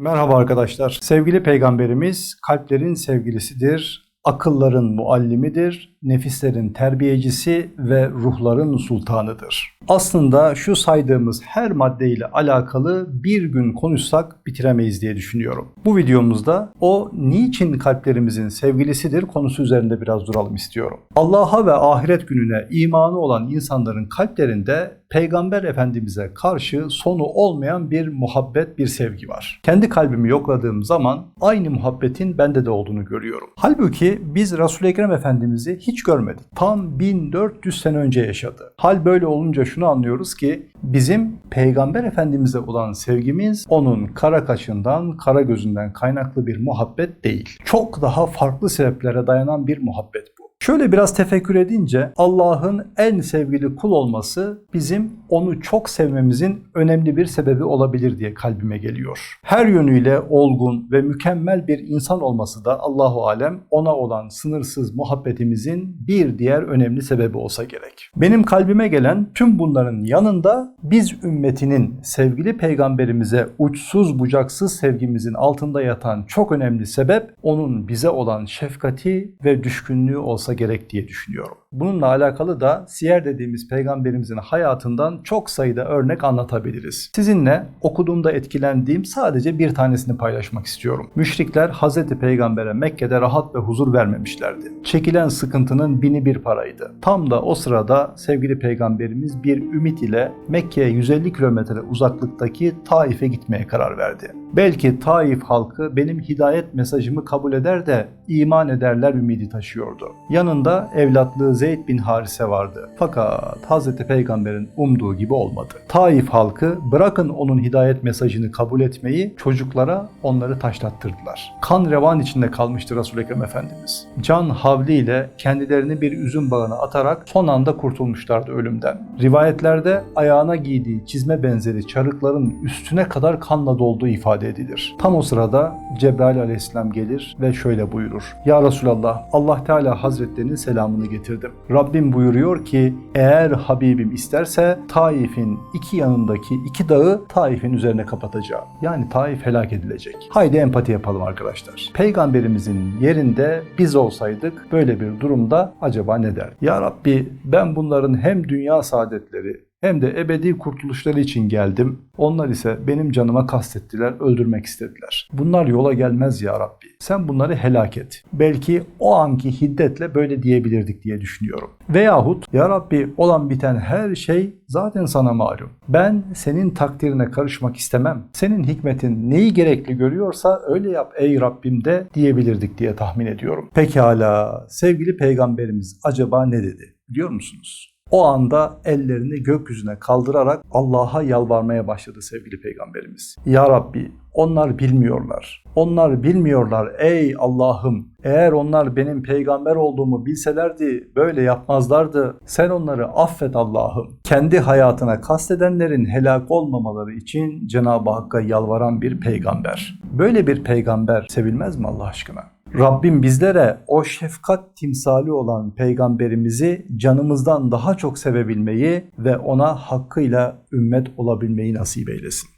Merhaba arkadaşlar. Sevgili peygamberimiz kalplerin sevgilisidir, akılların muallimidir, nefislerin terbiyecisi ve ruhların sultanıdır. Aslında şu saydığımız her maddeyle alakalı bir gün konuşsak bitiremeyiz diye düşünüyorum. Bu videomuzda o niçin kalplerimizin sevgilisidir konusu üzerinde biraz duralım istiyorum. Allah'a ve ahiret gününe imanı olan insanların kalplerinde Peygamber Efendimiz'e karşı sonu olmayan bir muhabbet, bir sevgi var. Kendi kalbimi yokladığım zaman aynı muhabbetin bende de olduğunu görüyorum. Halbuki biz Resul-i Ekrem Efendimiz'i hiç görmedik. Tam 1400 sene önce yaşadı. Hal böyle olunca şunu anlıyoruz ki bizim Peygamber Efendimiz'e olan sevgimiz onun kara kaşından, kara gözünden kaynaklı bir muhabbet değil. Çok daha farklı sebeplere dayanan bir muhabbet bu. Şöyle biraz tefekkür edince Allah'ın en sevgili kul olması bizim onu çok sevmemizin önemli bir sebebi olabilir diye kalbime geliyor. Her yönüyle olgun ve mükemmel bir insan olması da Allahu alem ona olan sınırsız muhabbetimizin bir diğer önemli sebebi olsa gerek. Benim kalbime gelen tüm bunların yanında biz ümmetinin sevgili peygamberimize uçsuz bucaksız sevgimizin altında yatan çok önemli sebep onun bize olan şefkati ve düşkünlüğü olsa gerek diye düşünüyorum. Bununla alakalı da siyer dediğimiz peygamberimizin hayatından çok sayıda örnek anlatabiliriz. Sizinle okuduğumda etkilendiğim sadece bir tanesini paylaşmak istiyorum. Müşrikler Hazreti Peygamber'e Mekke'de rahat ve huzur vermemişlerdi. Çekilen sıkıntının bini bir paraydı. Tam da o sırada sevgili peygamberimiz bir ümit ile Mekke'ye 150 kilometre uzaklıktaki Taif'e gitmeye karar verdi. Belki Taif halkı benim hidayet mesajımı kabul eder de iman ederler ümidi taşıyordu. Yanında evlatlığı Zeyd bin Harise vardı. Fakat Hz. Peygamber'in umduğu gibi olmadı. Taif halkı bırakın onun hidayet mesajını kabul etmeyi çocuklara onları taşlattırdılar. Kan revan içinde kalmıştı Resul-i Ekrem Efendimiz. Can havliyle kendilerini bir üzüm bağına atarak son anda kurtulmuşlardı ölümden. Rivayetlerde ayağına giydiği çizme benzeri çarıkların üstüne kadar kanla dolduğu ifade edilir. Tam o sırada Cebrail aleyhisselam gelir ve şöyle buyurur. Ya Resulallah Allah Teala Hazretlerinin selamını getirdim. Rabbim buyuruyor ki eğer Habibim isterse Taif'in iki yanındaki iki dağı Taif'in üzerine kapatacağım. Yani Taif helak edilecek. Haydi empati yapalım arkadaşlar. Peygamberimizin yerinde biz olsaydık böyle bir durumda acaba ne der? Ya Rabbi ben bunların hem dünya saadetleri hem de ebedi kurtuluşları için geldim. Onlar ise benim canıma kastettiler, öldürmek istediler. Bunlar yola gelmez ya Rabbi. Sen bunları helak et. Belki o anki hiddetle böyle diyebilirdik diye düşünüyorum. Veyahut ya Rabbi olan biten her şey zaten sana malum. Ben senin takdirine karışmak istemem. Senin hikmetin neyi gerekli görüyorsa öyle yap ey Rabbim de diyebilirdik diye tahmin ediyorum. Pekala sevgili peygamberimiz acaba ne dedi? Biliyor musunuz? O anda ellerini gökyüzüne kaldırarak Allah'a yalvarmaya başladı sevgili peygamberimiz. Ya Rabbi onlar bilmiyorlar. Onlar bilmiyorlar ey Allah'ım. Eğer onlar benim peygamber olduğumu bilselerdi böyle yapmazlardı. Sen onları affet Allah'ım. Kendi hayatına kastedenlerin helak olmamaları için Cenab-ı Hakk'a yalvaran bir peygamber. Böyle bir peygamber sevilmez mi Allah aşkına? Rabbim bizlere o şefkat timsali olan peygamberimizi canımızdan daha çok sevebilmeyi ve ona hakkıyla ümmet olabilmeyi nasip eylesin.